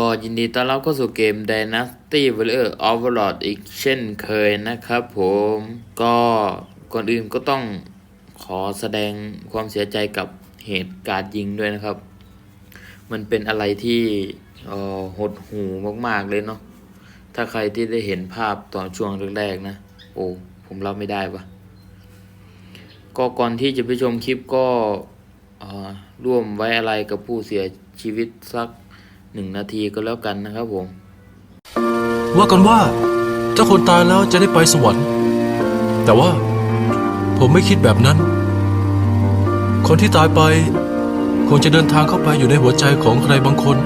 ก็ยินดีต้อนรับเข้าสู่เกม Dynasty Warrior Overlord อีกเช่นเคยนะครับผม ก็ก่อนอื่นก็ต้องขอแสดงความเสียใจกับเหตุการณ์ยิงด้วยนะครับ มันเป็นอะไรที่หดหูมากๆเลยเนาะ ถ้าใครที่ได้เห็นภาพตอนช่วงแรกๆนะ โอ้ ผมรับไม่ได้ปะก็ก่อนที่จะไปชมคลิปก็ร่วมไว้อะไรกับผู้เสียชีวิตสัก หนึ่งนาทีก็แล้วกันนะครับผม ว่ากันว่าถ้าคนตายแล้วจะได้ไปสวรรค์ แต่ว่าผมไม่คิดแบบนั้น คนที่ตายไป คงจะเดินทางเข้าไปอยู่ในหัวใจของใครบางคน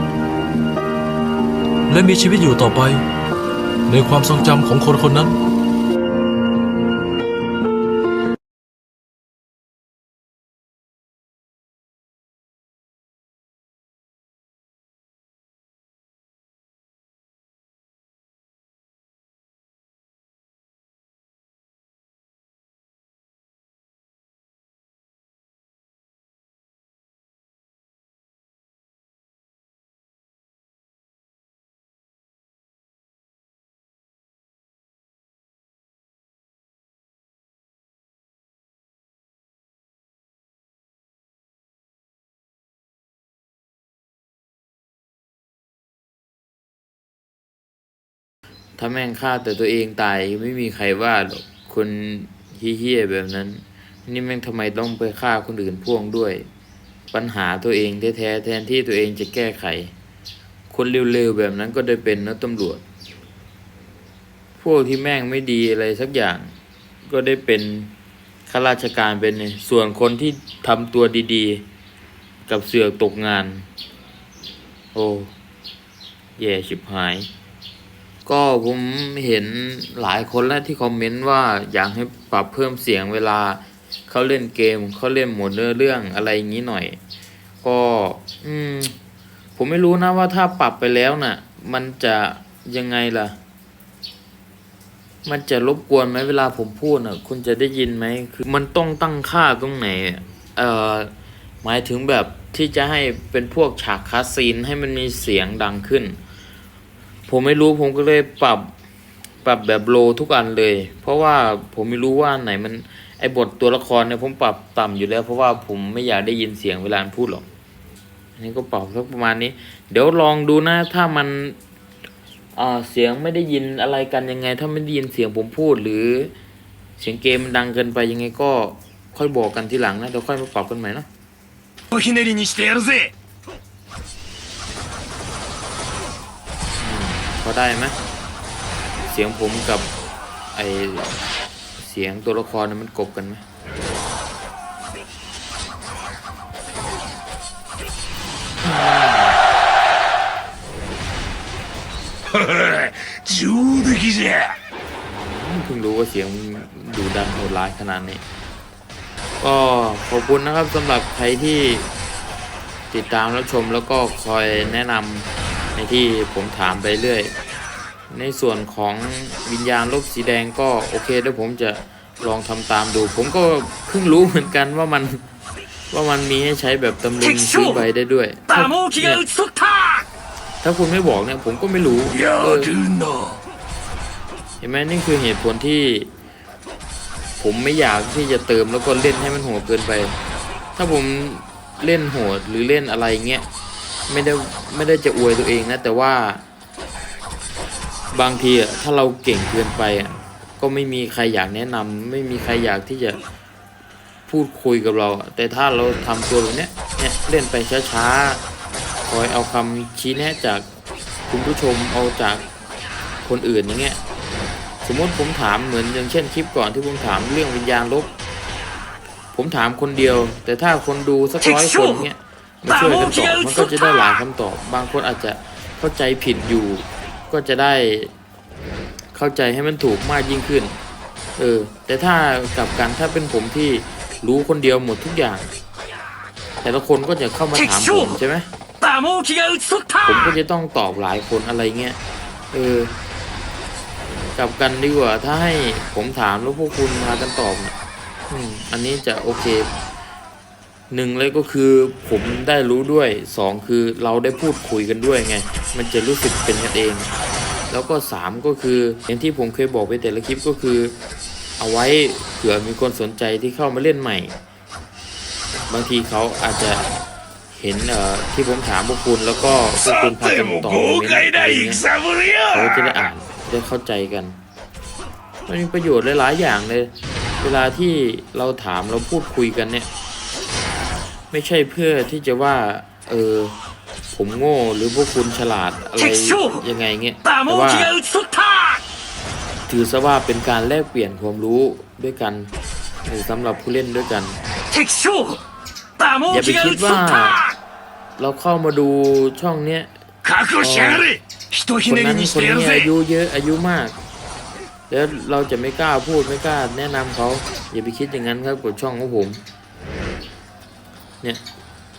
และมีชีวิตอยู่ต่อไป ในความทรงจำของคนคนนั้น ถ้าแม่งฆ่าแต่ตัวเองตายไม่มีใครว่าหรอกคนเฮี้ยๆแบบนั้น นี่แม่งทำไมต้องไปฆ่าคนอื่นพ่วงด้วย ปัญหาตัวเองแท้ๆแทนที่ตัวเองจะแก้ไข คนเร็วๆแบบนั้นก็ได้เป็นนะตำรวจ พวกที่แม่งไม่ดีอะไรสักอย่าง ก็ได้เป็นข้าราชการเป็นส่วนคนที่ทำตัวดีๆ กับเสือกตกงาน โอ้แย่ชิบหาย ก็ผมเห็นหลายคนแล้วที่คอมเมนต์ว่าอยากให้ปรับเพิ่มเสียงเวลาเขาเล่นเกมเขาเล่นหมดเนื้อเรื่องอะไรอย่างนี้หน่อย ก็อืมผมไม่รู้นะว่าถ้าปรับไปแล้วน่ะ มันจะยังไงล่ะ มันจะรบกวนไหมเวลาผมพูดน่ะ คุณจะได้ยินไหมคือมันต้องตั้งค่าตรงไหนเอ่อหมายถึงแบบที่จะให้เป็นพวกฉากคาสซีนให้มันมีเสียงดังขึ้น ผมไม่รู้ผมก็เลยปรับปรับแบบโลทุกอันเลย เพราะว่าผมไม่รู้ว่าอันไหนมันไอบทตัวละครเนี่ยผมปรับต่ำอยู่แล้ว เพราะว่าผมไม่อยากได้ยินเสียงเวลามันพูดหรอกอันนี้ก็ปรับสักประมาณนี้ เดี๋ยวลองดูนะถ้ามันอ่าเสียงไม่ได้ยินอะไรกันยังไง ถ้าไม่ได้ยินเสียงผมพูดหรือ เสียงเกมมันดังเกินไปยังไงก็ค่อยบอกกันทีหลังนะเดี๋ยวค่อยมาปรับกันใหม่เนอะ おひねりにしてやるぜ พอได้ไหมเสียงผมกับไอเสียงตัวละครเนี่ยมันกบกันไหม 上出来じゃ เพิ่งรู้ว่าเสียงดูดันโหดร้ายขนาดนี้ ก็ขอบคุณนะครับสำหรับใครที่ติดตามรับชมแล้วก็คอยแนะนำ ในที่ผมถามไปเรื่อย ในส่วนของวิญญาณลบสีแดงก็โอเคเดี๋ยวผมจะลองทำตามดู ผมก็เพิ่งรู้เหมือนกันว่ามันว่ามันมีให้ใช้แบบตำลึงซื้อใบได้ด้วยยถ้าคุณไม่บอกเนี่ยผมก็ไม่รู้เห็นไหมนี่คือเหตุผลที่ผมไม่อยากที่จะเติมแล้วก็เล่นให้มันโหดเกินไป ถ้าผมเล่นโหดหรือเล่นอะไรเงี้ย ไม่ได้ไม่ได้จะอวยตัวเองนะ แต่ว่าบางทีอะถ้าเราเก่งเกินไปอะก็ไม่มีใครอยากแนะนำไม่มีใครอยากที่จะพูดคุยกับเราอะแต่ถ้าเราทำตัวแบบเนี้ยเนี่ยเล่นไปช้าๆคอยเอาคำชี้แนะจากคุณผู้ชมเอาจากคนอื่นอย่างเงี้ยสมมติผมถามเหมือนอย่างเช่นคลิปก่อนที่ผมถามเรื่องวิญญาณลบ ผมถามคนเดียว แต่ถ้าคนดูสักร้อยคนเนี้ย มาช่วยกันตอบมันก็จะได้หลายคำตอบ บางคนอาจจะเข้าใจผิดอยู่ ก็จะได้เข้าใจให้มันถูกมากยิ่งขึ้น เออ แต่ถ้ากลับกันถ้าเป็นผมที่รู้คนเดียวหมดทุกอย่าง แต่ละคนก็จะเข้ามาถามผมใช่ไหมผมก็จะต้องตอบหลายคนอะไรเงี้ย เออ กลับกันดีกว่า ถ้าให้ผมถามแล้วพวกคุณมากันตอบนะอันนี้จะโอเค หนึ่งเลยก็คือผมได้รู้ด้วยสองคือเราได้พูดคุยกันด้วยไง มันจะรู้สึกเป็นกันเอง แล้วก็สามก็คืออย่างที่ผมเคยบอกไปแต่ละคลิปก็คือ เอาไว้เผื่อมีคนสนใจที่เข้ามาเล่นใหม่ บางทีเขาอาจจะเห็นเอ่อที่ผมถามพวกคุณแล้วก็พวกคุณพากันตอบอะไรเงี้เขาจะได้อ่านได้เข้าใจกันมันมีประโยชน์หลายๆอย่างเลย เวลาที่เราถามเราพูดคุยกันเนี่ย ไม่ใช่เพื่อที่จะว่า เออ ผมโง่หรือพวกคุณฉลาดอะไรยังไงเงี้ยแต่ว่าถือซะว่าเป็นการแลกเปลี่ยนความรู้ด้วยกันสำหรับผู้เล่นด้วยกันอย่าไปคิดว่า เราเข้ามาดูช่องเนี้ยคนนั้นคนนี้อายุเยอะอายุมาก แล้วเราจะไม่กล้าพูดไม่กล้าแนะนำเขาอย่าไปคิดอย่างนั้นครับกดช่องของผม เนี่ย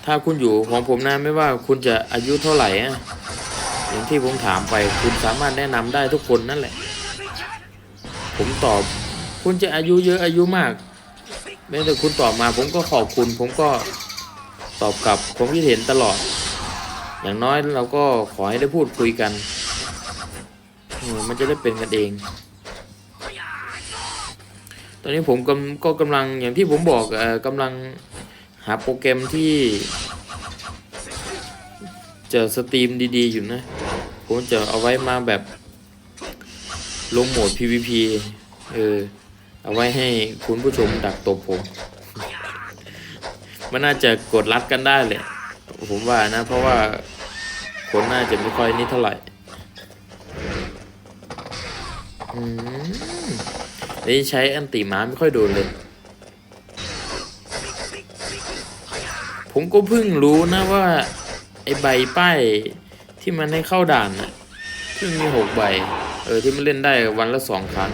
ถ้าคุณอยู่ของผมนะไม่ว่าคุณจะอายุเท่าไหร่อะอย่างที่ผมถามไป คุณสามารถแนะนำได้ทุกคนนั่นแหละ ผมตอบ คุณจะอายุเยอะอายุมากแม้แต่คุณตอบมาผมก็ขอบคุณ ผมก็ตอบกลับผมคิดเห็นตลอด อย่างน้อยเราก็ขอให้ได้พูดคุยกันมันจะได้เป็นกันเอง ตอนนี้ผมกำก็กำลังอย่างที่ผมบอกออกำลัง หาโปรแกรมที่จะสตรีมดีๆอยู่นะ ผมจะเอาไว้มาแบบลงโหมด PVP เออ เอาไว้ให้คุณผู้ชมดักตบผม มันน่าจะกดรัดกันได้เลยผมว่านะ เพราะว่าคนน่าจะไม่ค่อยนี่เท่าไหร่อืมนี่ใช้อันติหมาไม่ค่อยโดนเลย ผมก็เพิ่งรู้นะว่าไอใบป้ายที่มันให้เข้าด่านน่ะที่มันมีหกใบ เออที่มันเล่นได้วันละสองครั้ง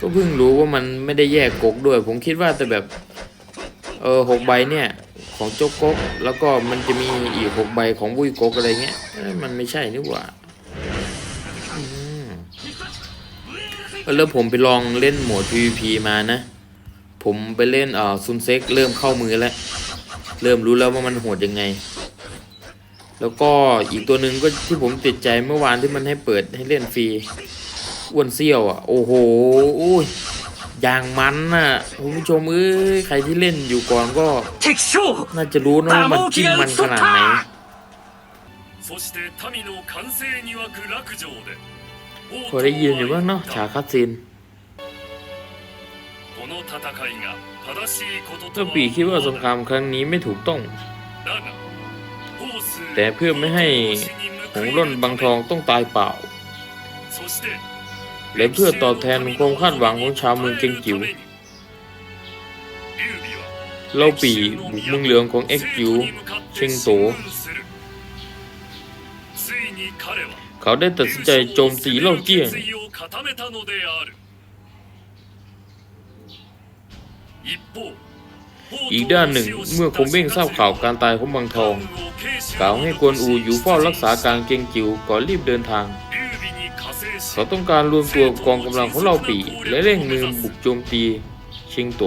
ก็เพิ่งรู้ว่ามันไม่ได้แยกกกด้วย ผมคิดว่าแต่แบบ เออหกใบเนี่ยของโจ๊กกกแล้วก็มันจะมีอีกหกใบของบุ้ยกกอะไรเงี้ยมันไม่ใช่นี่หว่าอืมแล้วผมไปลองเล่นโหมด PVP มานะ ผมไปเล่นอ่อซุนเซ็กเริ่มเข้ามือแล้ว เริ่มรู้แล้วว่ามันโหดยังไง แล้วก็อีกตัวหนึ่งก็ที่ผมติดใจเมื่อวานที่มันให้เปิดให้เล่นฟรีอ้วนเซี่ยวอะ โอ้โหอยอย่างมันน่ะคุณผู้ชมเอ้ยใครที่เล่นอยู่ก่อนก็ น่าจะรู้นะว่ามันจิ้มมันขนาดไหนพอได้ยินอยู่บ้างเนาะฉากคัดซีน の戦いが正しいことと เจ้าปีคิดว่าสงครามครั้งนี้ไม่ถูกต้อง だがホース แต่เพื่อไม่ให้หงร่นบางทองต้องตายเปล่า そして และเพื่อตอบแทนความคาดหวังของชาวเมืองเกงจิ๋ว เล่าปีบุกเมืองเหลืองของเอ็กจิ๋วเชิงโต ついに彼は เขาได้ตัดสินใจโจมตีเล่าเจี้ยง อีกด้านหนึ่งเมื่อคงเบ้งทราบข่าวการตายของบางทอง กล่าวให้กวนอูอยู่เฝ้ารักษาการเกงจิวก่อนรีบเดินทาง เขาต้องการรวมตัวกองกำลังของเราปีและเร่งมือบุกโจมตีเชิงโต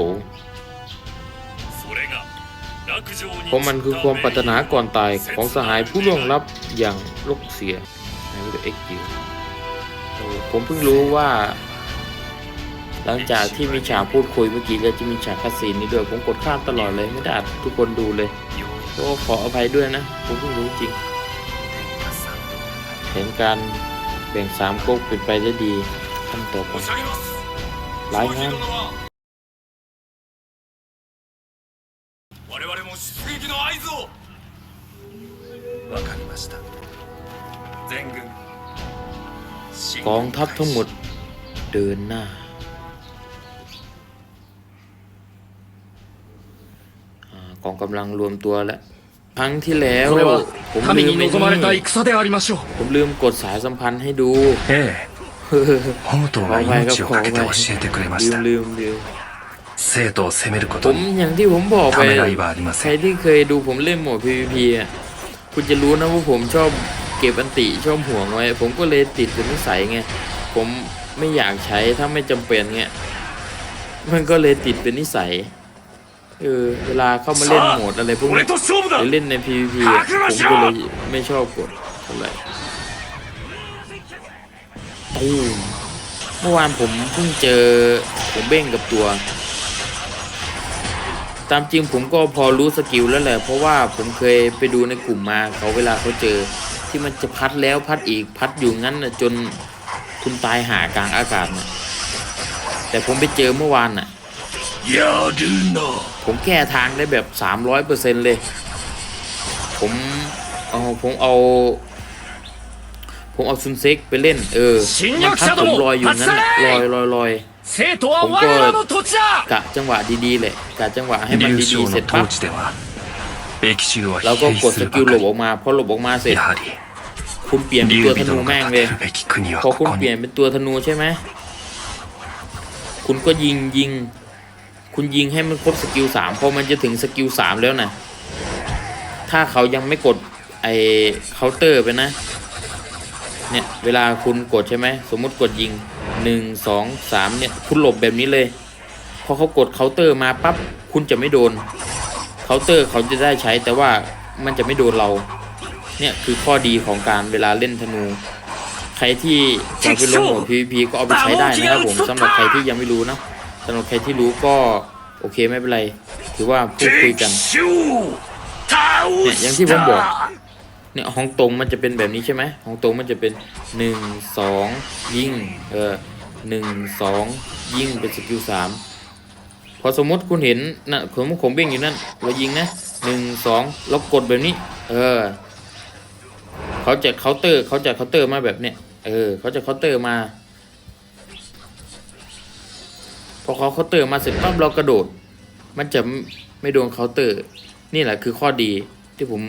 เพราะมันคือความปรารถนาก่อนตายของสหายผู้ล่วงลับอย่างลกเสียในวิดีโอเอ็กจิวผมเพิ่งรู้ว่า หลังจากที่มีฉากพูดคุยเมื่อกี้แล้วจะมีฉากคัดซีนนี้ด้วยผมกดข้ามตลอดเลยไม่ได้อัดทุกคนดูเลยก็ขออภัยด้วยนะผมเพิ่งรู้จริง เห็นการแบ่งสามก๊กเป็นไปได้ดีขั้นต่อไปไล่งานกองทัพทั้งหมดเดินหน้า กองกำลังรวมตัวแล้วครั้งที่แล้ว ผมลืมผมลืมกดสายสัมพันธ์ให้ดูเฮ้ขอไปครับขอไปลืมลืมลืมผมอย่างที่ผมบอกไปใครที่เคยดูผมเล่นโหมด PVP อะคุณจะรู้นะว่าผมชอบเก็บอันติชอบห่วงไว้ ผมก็เลยติดเป็นนิสัยไง ผมไม่อยากใช้ถ้าไม่จำเป็นเงี้ยมันก็เลยติดเป็นนิสัย เออเวลาเข้ามาเล่นโหมดอะไรพวกนี้เล่นใน PVP ผมก็เลยไม่ชอบกดเท่าไหร่ตูมเมื่อวานผมเพิ่งเจอผมเบ้งกับตัว ตามจริงผมก็พอรู้สกิลแล้วแหละ เพราะว่าผมเคยไปดูในกลุ่มมาเขาเวลาเขาเจอที่มันจะพัดแล้วพัดอีกพัดอยู่งั้นนะจนคุณตายหากลางอากาศนะแต่ผมไปเจอเมื่อวานนะ่ะ อย่าดื้อนะผมแก้ทางได้แบบสามร้อยเปอร์เซ็นต์เลย ผมเอาผมเอา ผมเอาซุนเซ็กไปเล่น เออมันพับผมลอยอยู่นั้นลอยลอยลอยผมก็กะจังหวะดีๆแหละกะจังหวะให้มันดีๆเสร็จปั๊บแล้วก็กดสกิลหลบออกมาพอหลบออกมาเสร็จคุณเปลี่ยนเป็นตัวธนูแม่งเลยพอคุณเปลี่ยนเป็นตัวธนูใช่ไหมคุณก็ยิงยิง คุณยิงให้มันครบสกิลสามพอมันจะถึงสกิลสามแล้วนะถ้าเขายังไม่กดไอเคาน์เตอร์ไปนะ เนี่ย เวลาคุณกดใช่ไหม สมมุติกดยิงหนึ่งสองสามเนี่ย คุณหลบแบบนี้เลย พอเขากดเคาน์เตอร์มาปั๊บ คุณจะไม่โดน เคาน์เตอร์เขาจะได้ใช้แต่ว่ามันจะไม่โดนเรา เนี่ยคือข้อดีของการเวลาเล่นธนู ใครที่จะไปลงโหมด PVP ก็เอาไปใช้ได้นะครับผมสำหรับใครที่ยังไม่รู้นะำหรับใครที่รู้ก็โอเคไม่เป็นไร ถือว่าพูดคุยกันเนี่ยอย่างที่ผมบอกเนี่ยห้องตรงมันจะเป็นแบบนี้ใช่ไหมห้องตรงมันจะเป็นหนึ่งสองยิงเออหนึ่งสองยิงเป็นสกิลสามพอสมมติคุณเห็นนะผมผมเบ่งอยู่นั่นเรายิงนะหนึ่งสองเรากดแบบนี้ เออเขาจะเคาน์เตอร์เขาจะเคาน์เตอร์มาแบบเนี้ยเออเขาจะเคาน์เตอร์มา อเขาเคาน์เตอร์มาเสร็จปั๊บเรากระโดด มันจะไม่โดนเคาน์เตอร์ นี่แหละคือข้อดีที่ผม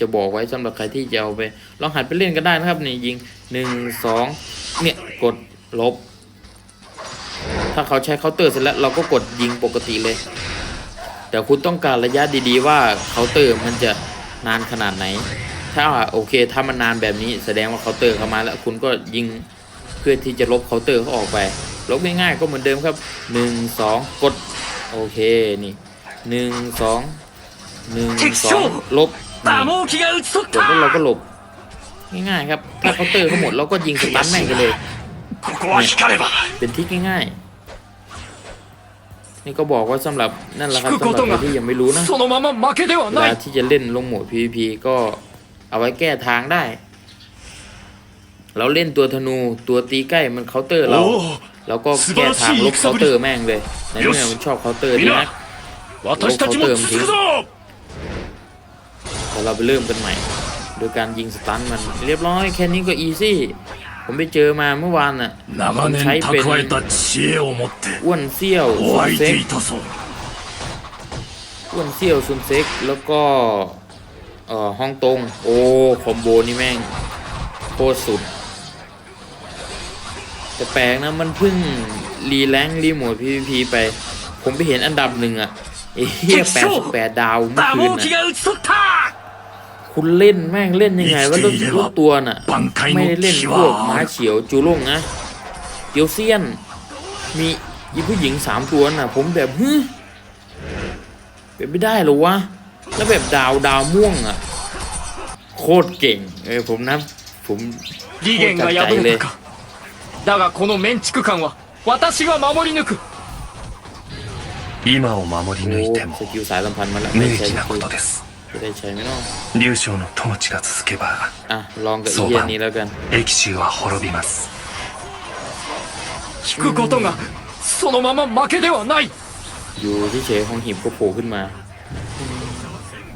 จะบอกไว้สำหรับใครที่จะเอาไป ลองหัดไปเล่นก็ได้นะครับนี่ยิงหนึ่งสองเนี่ยกดลบ ถ้าเขาใช้เคาน์เตอร์เสร็จแล้วเราก็กดยิงปกติเลย แต่คุณต้องการระยะดีๆว่าเคาน์เตอร์มันจะนานขนาดไหน ถ้าโอเคถ้ามันนานแบบนี้แสดงว่าเคาน์เตอร์เข้ามาแล้วคุณก็ยิงเพื่อที่จะลบเคาน์เตอร์เขาออกไป ลบง่ายๆก็เหมือนเดิมครับหนึ่งสองกด โอเคนี่หนึ่งสองหนึ่งสองลบกดแล้วเราก็ลบ ง่ายๆครับ ถ้าเคาน์เตอร์เขาหมดเราก็ยิงสตันแม่งไปเลย เป็นทิศง่ายๆ นี่ก็บอกว่าสำหรับนั่นแหละครับสำหรับครที่ยังไม่รู้นะเวลาที่จะเล่นลงโหมด PVP ก็เอาไว้แก้ทางได้ เราเล่นตัวธนูตัวตีใกล้มันเคาน์เตอร์เรา แล้วก็แก้ทามลบเคาเตอร์แม่งเลยในเมื่อมันชอบเคาเตอร์ดีนะลบเคาเตอร์ทิ้งแต่เราไปเริ่มกันใหม่ โดยการยิงสตันมันเรียบร้อยแค่นี้ก็อีซี่ผมไปเจอมาเมื่อวานน่ะใช้เป็นอ้วนเซี่ยวซุนเซ็กอ้วนเซี่ยวซุนเซ็กแล้วก็เอ่อฮ่องตงโอ้คอมโบนี่แม่งโคตรสุด แต่แปลกนะมันเพิ่งรีแลงรีโมพีพีไป ผมไปเห็นอันดับหนึ่งอะเฮียแปดแปดดาวเมื่อคืนนะคุณเล่นแม่งเล่นยังไงว่าลูกตัวน่ะ ไม่เล่นพวกม้าเขียวจูร่งนะเกียวเซียน มีอีผู้หญิงสามตัวน่ะ ผมแบบฮึเป็นไม่ได้หรอวะ แล้วแบบดาวดาวม่วงอะ โคตรเก่ง เออผมนะ ผมโคตรจัดใจเลย だがこのメンチク感は私が守り抜く。今を守り抜いても無益なことです。劉将の統治が続けば相番益州は滅びます。引くことがそのまま負けではない。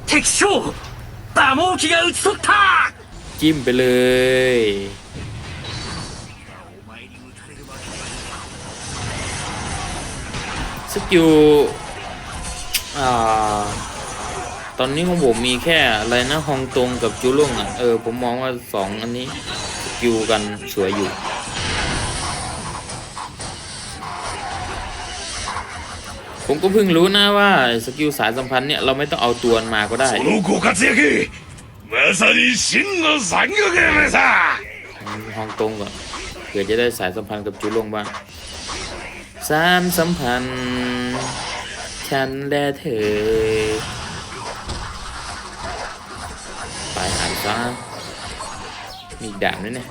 敵将馬毛機が討ち取った。金ベルー กิลตอนนี้ของผมมีแค่อะไรนะฮองตงกับจูรุ่งอะ เออ ผมมองว่าสองอันนี้สกิลกันสวยอยู่ ผมก็เพิ่งรู้นะว่าสกิลสายสัมพันธ์เนี่ย เราไม่ต้องเอาตัวมาก็ได้ฮองตงก่อนเผื่อจะได้สายสัมพันธ์กับจูรุ่งบ้าง สามสัมพันธ์ ฉันและเธอตายหายซะมีอีกด่านด้วยเนี่ย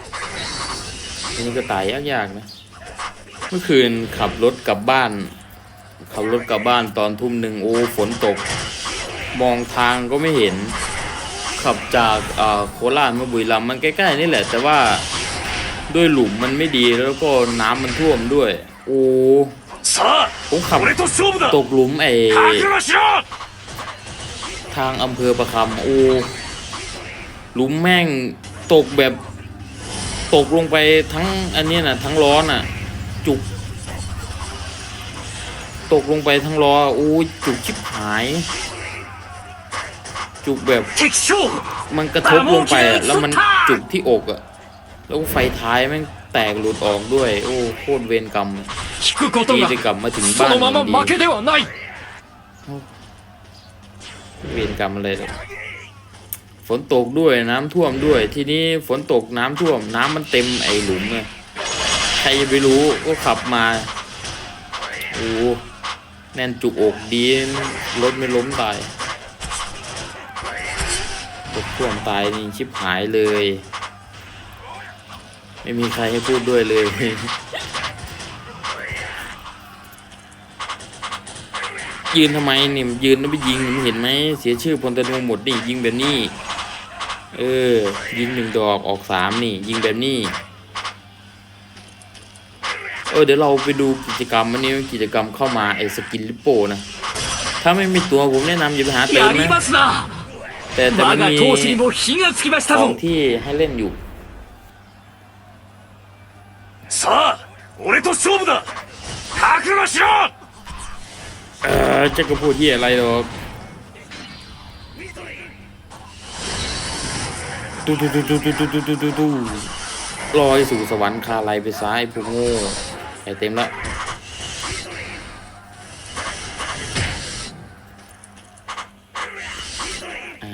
อันนี้ก็ตายยากๆนะ เมื่อคืนขับรถกลับบ้าน ขับรถกลับบ้านตอนทุ่มหนึ่งโอ้ฝนตก มองทางก็ไม่เห็น ขับจากอ่อโคราชมาบุรีรัมย์มันใกล้ๆนี่แหละ แต่ว่าด้วยหลุมมันไม่ดีแล้วก็น้ำมันท่วมด้วย โอ้ผมขับตกหลุมเอ้ทางอำเภอประคำโอ้หลุมแม่งตกแบบตกลงไปทั้งอันนี้นะ่ะ ทั้งล้อน่ะ จุก ตกลงไปทั้งล้อโอ้จุกชิบหาย จุกแบบ มันกระทบลงไปแล้วมันจุกที่อกอะแล้วไฟท้ายแม่ง แตกหลุดออกด้วย โอ้โคตรเวรกรรมนี่จะกรรมมาถึงบ้านดีเวรกรรมอะไรฝนตกด้วยน้ำท่วมด้วย ทีนี้ฝนตกน้ำท่วม น้ำมันเต็มไอหลุมเลยใครจะไปรู้ก็ขับมาโอ้แน่นจุกอกดีรถไม่ล้มตายตกท่วมตายนี่ชิบหายเลย ไม่มีใครให้พูดด้วยเลย ยืนทำไมเนี่ยยืนแล้วไปยิงเห็นไหมเสียชื่อพลตนงหมดนี่ยิงแบบนี้ เออ ยิงหนึ่งดอกออกสามนี่ ยิงแบบนี้ เออเดี๋ยวเราไปดูกิจกรรมวันนี้กิจกรรมเข้ามาไอ้สกินลิปโปนะ ถ้าไม่มีตัวผมแนะนำอย่าไปหาเติมนะแต่แต่มันมีของที่ให้เล่นอยู่ さあ俺と勝負だ覚悟しろ เออจะก็พูดที่อะไรหรอกตู้ตู้ตู้ตู้ตู้ตู้ตู้ตู้ตู้ลอยสู่สวรรค์คาไลไปซ้ายพวกโง่ใส่เต็มแล้วอ่า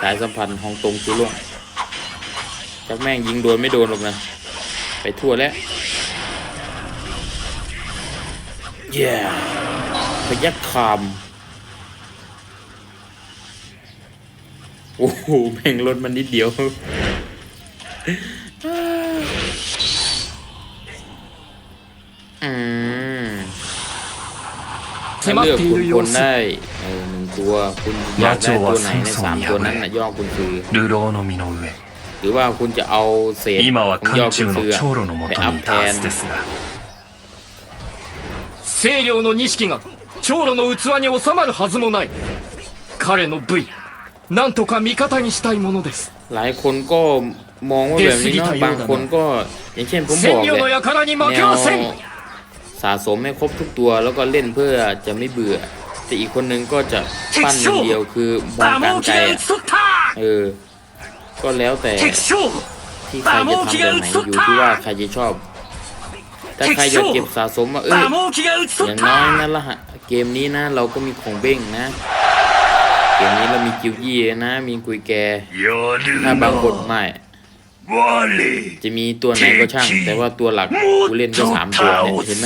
สายสัมพันธ์ของตรงคือล่วงจากแม่งยิงโดนไม่โดนหรอกนะ ไปทั่วแล้วเย่พยักคามโอ้โหแม่งรถมันนิดเดียว อืมถ้าเลือกคุณคนได้หนึ่งตัว คุณยากได้ตัวไหนในสามตัวนั้นนะย่อคุณคือดูโรโนมิโนเอ หรือว่าคุณจะเอาเศษ 今は ของย่อ 漢 คุณ 中 ซื้อ の長老のも ไป と อัพ にい แท たは น ずですが清涼の錦が長老の器に収まるはずもない彼の部位なんとか味方にしたいものです หลายคนก็มองว่าแบบนี้เนาะ เดซิกิ บางคนก็ อย่างเช่นผมบ 千 อก 両 เล の ย 輩に負 แน け ว ません สะสมให้ครบทุกตัวแล้วก็เล่นเพื่อจะไม่เบื่อ แต่อีกคนนึงก็จะปั้นอย่างเดียวคือมอง 馬 การ 毛 ไกล 機が อะ 打ち取った เออ ก็แล้วแต่ที่ใครจะทำแบบไหนอยู่ที่ว่าใครจะชอบถ้าใครอยากเก็บสะสมมาเอออย่างน้อยนั่ะละฮะเกมนี้นะ เราก็มีของเบ้งนะ เกมนี้เรามีกิวยี่นะ มีกุยแกถ้าบางบทใหม่จะมีตัวไหนก็ช่าง แต่ว่าตัวหลักผู้เล่นก็สามตัวเเห็นไหม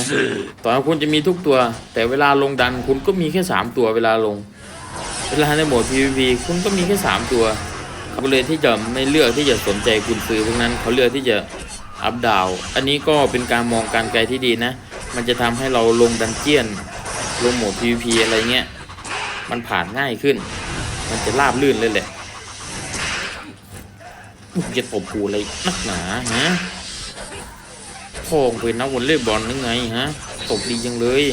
ตอนคุณจะมีทุกตัว แต่เวลาลงดันคุณก็มีแค่สามตัวเวลาลง เวลาในโหมด PVP คุณก็มีแค่สามตัว ก็เลยที่จะไม่เลือกที่จะสนใจกุญซือพวกนั้นเขาเลือกที่จะอัพดาว อันนี้ก็เป็นการมองการไกลที่ดีนะ มันจะทำให้เราลงดันเจียน ลงโหมด PVP อะไรเงี้ย มันผ่านง่ายขึ้น มันจะราบลื่นเลยแหละจะตบกูอะไรนักหนาฮะพองไปนนักวนเลย์บอลนึงไงฮะตบดีจังเลย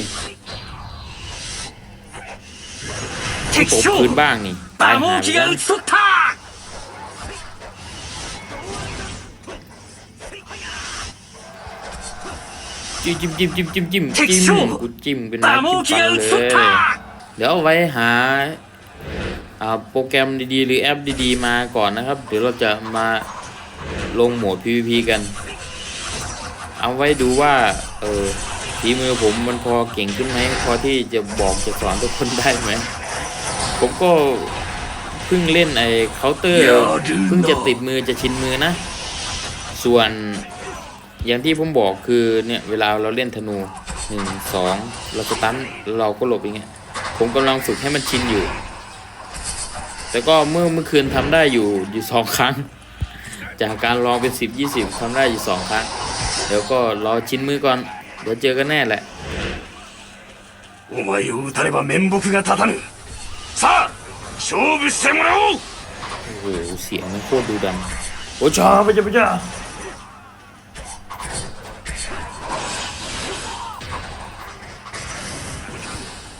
ตบพื้นบ้างนี่ตายหาไปแล้ว จิ้มจิ้มจิ้มจิ้มจิ้มจิ้มจิ้มกูจิ้มเป็นน้จิ้มไปเลยเดี๋ยวไว้หาโปรแกรมดีๆ หรือแอปดีๆ มาก่อนนะครับ เดี๋ยวเราจะมาลงโหมด PVP กัน เอาไว้ดูว่า เออฝีมือผมมันพอเก่งขึ้นไหมพอที่จะบอกจะสอนทุกคนได้ไหม ผมก็เพิ่งเล่นไอ้เคาน์เตอร์เพิ่งจะติดมือจะชินมือนะ ส่วน อย่างที่ผมบอกคือเนี่ยเวลาเราเล่นธนูหนึ่งสองเราสตันเราก็หลบอย่างเงี้ย ผมกำลังฝึกให้มันชินอยู่ แต่ก็เมื่อเมื่อคืนทำได้อยู่อยู่สองครั้ง จากการลองเป็นสิบยี่สิบทำได้อยู่สองครั้ง เดี๋ยวก็รอชินมือก่อน เดี๋ยวเจอกันแน่แหละ お前を撃たれば面目が立たぬさあ勝負してもらおう โอ้โห เสียงมันโคตรดูดัน โอ้ชาไปจ้าไปจ้า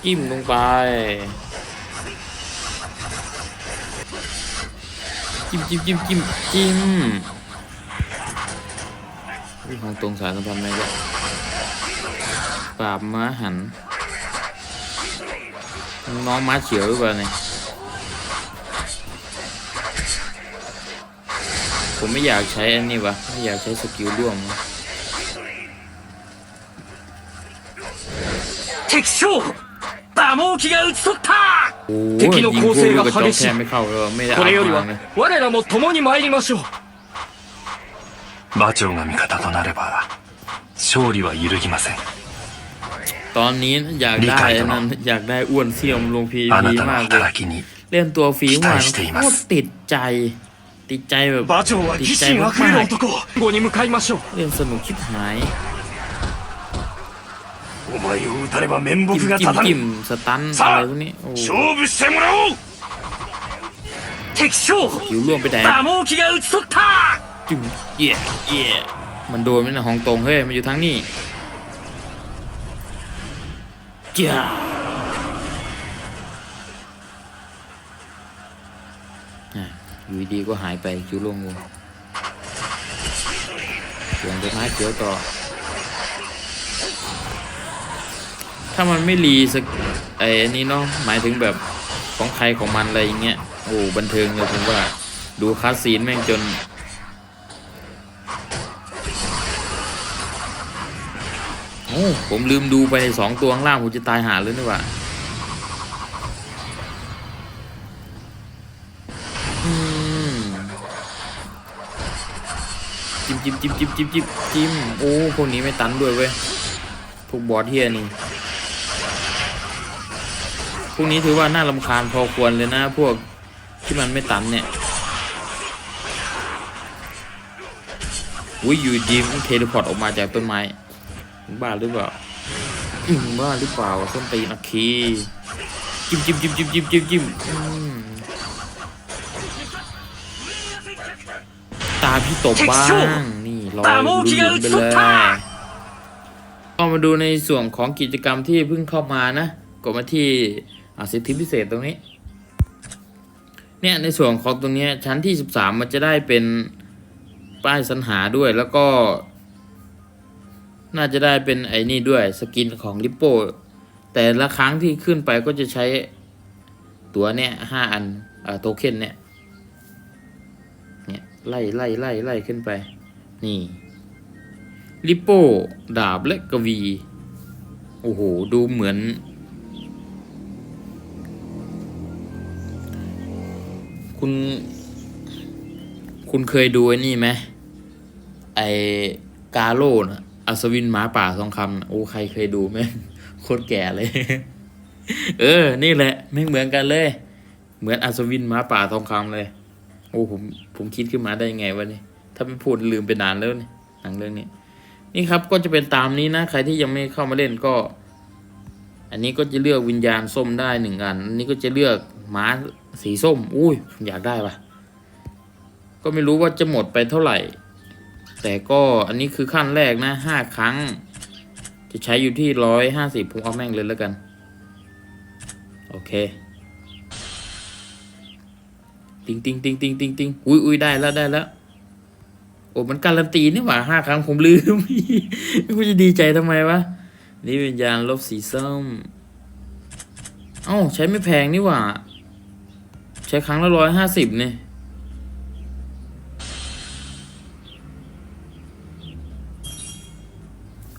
จิ้มลงไป จิ้มจิ้มจิ้มจิ้มจิ้มนี่ของตรงสายสัมพันธ์ไหมก็ปราบม้าหัน น้องม้าเขียวหรือเปล่าเนี่ยผมไม่อยากใช้อันนี้วะไม่อยากใช้สกิลร่วมวะ 敵将馬毛機が討ち取った โอ้โห 敵の ยิง 攻 พวก 勢 ลู が กกระจอก 激し แท い นไม่เข้าเลยไม่ได้ こ อั れ พ より มา は เลย 我らも共に参りましょう馬長が味方となれば勝利は揺るぎません ตอนนี้อยากได้อันนั้นอยากได้อ้วนเสี่ยมลงพี あな พี たの มากเลย 働きに เล่นตัวฟรีมาก 期待しています โคตรติดใจ ติดใจแบบ 馬長は義義心あふれる心あふれる男男後に向かいましょう เล่นสนุกชิบหาย お前を撃たれば面 จิ้ม 目が จิ้ม 立た จิ้ม ぬ สตัน さ อะไร あ พวกนี้โอ้ 勝負してもらおう敵将 อยู่ร่วมไปไหน 馬毛機が討ち取った จิ้มเย่เย่มันโดนไม่ในะห้องตรงเฮ้ยมันอยู่ทางนี้จ้าอ่ะอยู่ดีๆก็หายไปคิวลงงูเสียงต้นไม้เขียวต่อ ถ้ามันไม่รีสกไอ้อันนี้เนาะหมายถึงแบบของใครของมันอะไรอย่างเงี้ยโอ้บันเทิงเลยผมว่า ดูคาสซีนแม่งจน โอ้ผมลืมดูไปสองตัวข้างล่างผมจะตายหาเลยนี่ว่าจิ้มจิ้มจิ้มจิ้มจิ้มจิ้มจิมโอ้พวกนี้ไม่ตันด้วยเว้ยพวกบอสเฮียนี่ พวกนี้ถือว่าน่ารำคาญพอควรเลยนะพวกที่มันไม่ตันเนี่ยอุ้ยอยู่ดีมันเทเลพอร์ตออกมาจากต้นไม้บ้าหรือเปล่าบ้าหรือเปล่าส้นตีนอักคีจิ้มจิ้มจิ้มจิ้มจิ้มจิ้มจิ้มตาพี่ตบบ้างนี่รอยลุยไปเลยก็มาดูในส่วนของกิจกรรมที่เพิ่งเข้ามานะกดมาที่ สิทธิพิเศษตรงนี้ เนี่ยในส่วนของตรงนี้ชั้นที่ 13 มันจะได้เป็นป้ายสรรหาด้วยแล้วก็ น่าจะได้เป็นไอ้นี่ด้วยสกินของลิปโป้แต่ละครั้งที่ขึ้นไปก็จะใช้ตัวเนี่ยห้าอันอ่อโทเค็นเนี่ย เนี่ยไล่ไล่ไล่ไล่ขึ้นไป นี่ลิปโป้ดาบและกวี โอ้โห ดูเหมือน คุณ คุณเคยดูไอ้นี่ไหมไอกาโร่นะอัศวินหมาป่าทองคำโอ้ใครเคยดูไหมโคตรแก่เลย เออ นี่แหละไม่เหมือนกันเลย เหมือนอัศวินหมาป่าทองคำเลย โอ้ผมผมคิดขึ้นมาได้ยังไงวะเนี่ยถ้าไม่พูดลืมไปนานแล้วเนี่ยหนังเรื่องนี้นี่ครับก็จะเป็นตามนี้นะ ใครที่ยังไม่เข้ามาเล่นก็ อันนี้ก็จะเลือกวิญญาณส้มได้หนึ่งอันอันนี้ก็จะเลือก ม้าสีส้ม อุ้ยอยากได้ปะก็ไม่รู้ว่าจะหมดไปเท่าไหร่ แต่ก็อันนี้คือขั้นแรกนะห้าครั้ง จะใช้อยู่ที่ร้อยห้าสิบผมเอาแม่งเลยแล้วกัน โอเค ติงติงติงติงติงติงอุ้ยอุ้ยได้แล้วได้แล้วโอ้มันการันตีนี่หว่าห้าครั้งผมลืมกูจะดีใจทำไมวะนี่วิญญาณลบสีส้มเอ้าใช้ไม่แพงนี่หว่า ใช้ครั้งละร้อยห้าสิบเนี่ย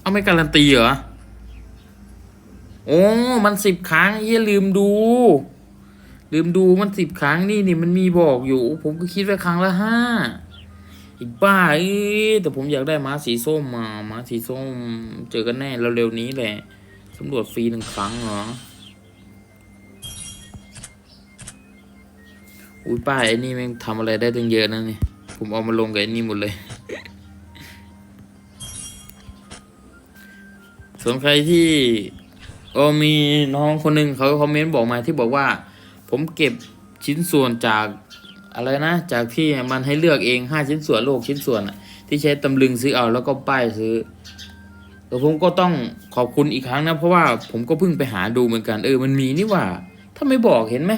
เอาไม่การันตีเหรอ โอ้ มันสิบครั้งเยี่ยลืมดู ลืมดูมันสิบครั้งนี่นี่มันมีบอกอยู่ ผมก็คิดว่าครั้งละห้าอีกบ้าเอ้แต่ผมอยากได้ม้าสีส้มมาม้าสีส้ม เจอกันแน่เร็วๆนี้แหละสำรวจฟรีหนึ่งครั้งเหรอ อุ้ยป้ายไอ้นี่แม่งทำอะไรได้ตั้งเยอะนะนี่ผมเอามาลงกับไอ้นี่หมดเลย ส่วนใครที่เออมีน้องคนหนึ่งเขาคอมเมนต์บอกมาที่บอกว่า ผมเก็บชิ้นส่วนจากอะไรนะ จากที่มันให้เลือกเองห้าชิ้นส่วนโลกชิ้นส่วนที่ใช้ตำลึงซื้อเอาแล้วก็ป้ายซื้อแต่ผมก็ต้องขอบคุณอีกครั้งนะ เพราะว่าผมก็เพิ่งไปหาดูเหมือนกัน เออมันมีนี่ว่าถ้าไม่บอกเห็นไหม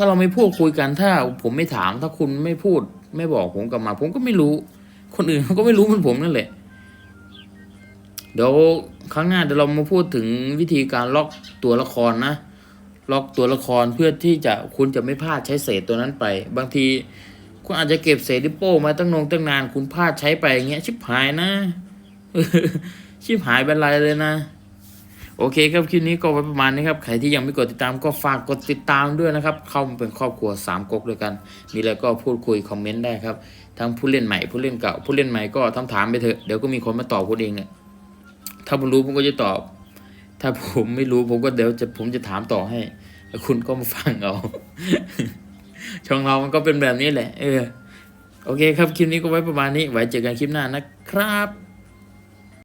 ถ้าเราไม่พูดคุยกันถ้าผมไม่ถาม ถ้าคุณไม่พูด ไม่บอกผมกลับมา ผมก็ไม่รู้ คนอื่นเขาก็ไม่รู้เหมือนผมนั่นแหละ เดี๋ยวครั้งหน้าเดี๋ยวเรามาพูดถึงวิธีการล็อกตัวละครนะ ล็อกตัวละครเพื่อที่จะคุณจะไม่พลาดใช้เศษตัวนั้นไป บางทีคุณอาจจะเก็บเศษดิโป้มาตั้งนงตั้งนาน คุณพลาดใช้ไปอย่างเงี้ยชิบหายนะชิบหายเป็นไรเลยนะ โอเคครับคลิปนี้ก็ไว้ประมาณนี้ครับ ใครที่ยังไม่กดติดตามก็ฝากกดติดตามด้วยนะครับ เข้ามาเป็นครอบครัวสามก๊กด้วยกัน มีอะไรก็พูดคุยคอมเมนต์ได้ครับ ทั้งผู้เล่นใหม่ผู้เล่นเก่าผู้เล่นใหม่ก็ทำถามไปเถอะ เดี๋ยวก็มีคนมาตอบพูดเองเนี่ยถ้าผมรู้ผมก็จะตอบ ถ้าผมไม่รู้ผมก็เดี๋ยวจะผมจะถามต่อให้ แล้วคุณก็มาฟังเอา ช่องเรามันก็เป็นแบบนี้แหละ เออ โอเคครับคลิปนี้ก็ไว้ประมาณนี้ ไว้เจอกันคลิปหน้านะครับ